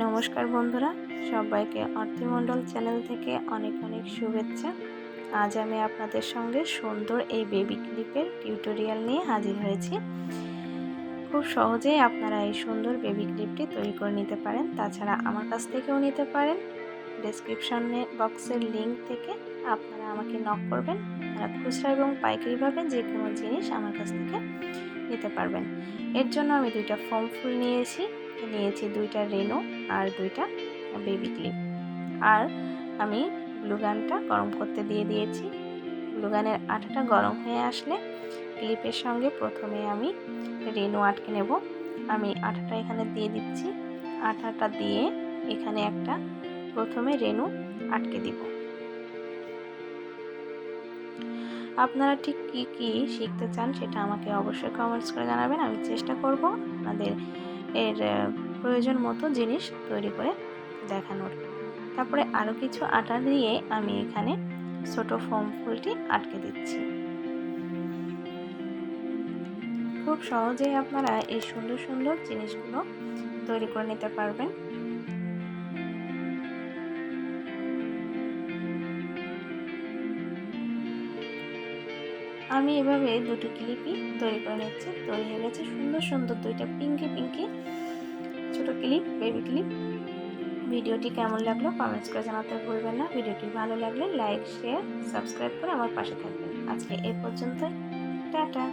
নমস্কার বন্ধুরা, সবাইকে অর্থমণ্ডল চ্যানেল থেকে অনেক অনেক শুভেচ্ছা। আজ আমি আপনাদের সঙ্গে সুন্দর এই বেবি ক্লিপের টিউটোরিয়াল নিয়ে হাজির হয়েছি। খুব সহজেই আপনারা এই সুন্দর বেবি ক্লিপটি তৈরি করে নিতে পারেন। তাছাড়া আমার কাছ থেকেও নিতে পারেন। ডেসক্রিপশনে বক্সের লিঙ্ক থেকে আপনারা আমাকে নক করবেন। আপনারা খুচরা এবং পাইকারিভাবে যে কোনো জিনিস আমার কাছ থেকে নিতে পারবেন। এর জন্য আমি দুইটা ফর্ম ফুল নিয়েছি। নিয়েছি দুইটা রেনো আর দুইটা বেবি ক্লিপ আর আমি গ্লুগানটা গরম করতে দিয়ে দিয়েছি। গ্লুগানের আটাটা গরম হয়ে আসলে ক্লিপের সঙ্গে প্রথমে আমি রেনো আটকে নেব। আমি আটাটা এখানে দিয়ে দিচ্ছি। আটাটা দিয়ে এখানে একটা প্রথমে রেনু আটকে দিব। আপনারা ঠিক কি কি শিখতে চান সেটা আমাকে অবশ্যই কমেন্টস করে জানাবেন। আমি চেষ্টা করব আপনাদের এর প্রয়োজন মতো জিনিস তৈরি করে দেখানোর। তারপরে আরও কিছু আটা দিয়ে আমি এখানে ছোট ফোম ফুলটি আটকে দিচ্ছি। খুব সহজেই আপনারা এই সুন্দর সুন্দর জিনিসগুলো তৈরি করে নিতে পারবেন। আমি এভাবে দুটো ক্লিপই তৈরি করে নিচ্ছি। তৈরি হয়ে গেছে সুন্দর সুন্দর দুইটা পিঙ্কি পিঙ্কি ছোট ক্লিপ, বেবি ক্লিপ। ভিডিওটি কেমন লাগল কমেন্টস করে জানাতে ভুলবেন না। ভিডিওটি ভালো লাগলে লাইক শেয়ার সাবস্ক্রাইব করে আমার পাশে থাকবেন। আজকে এ পর্যন্ত টাটা।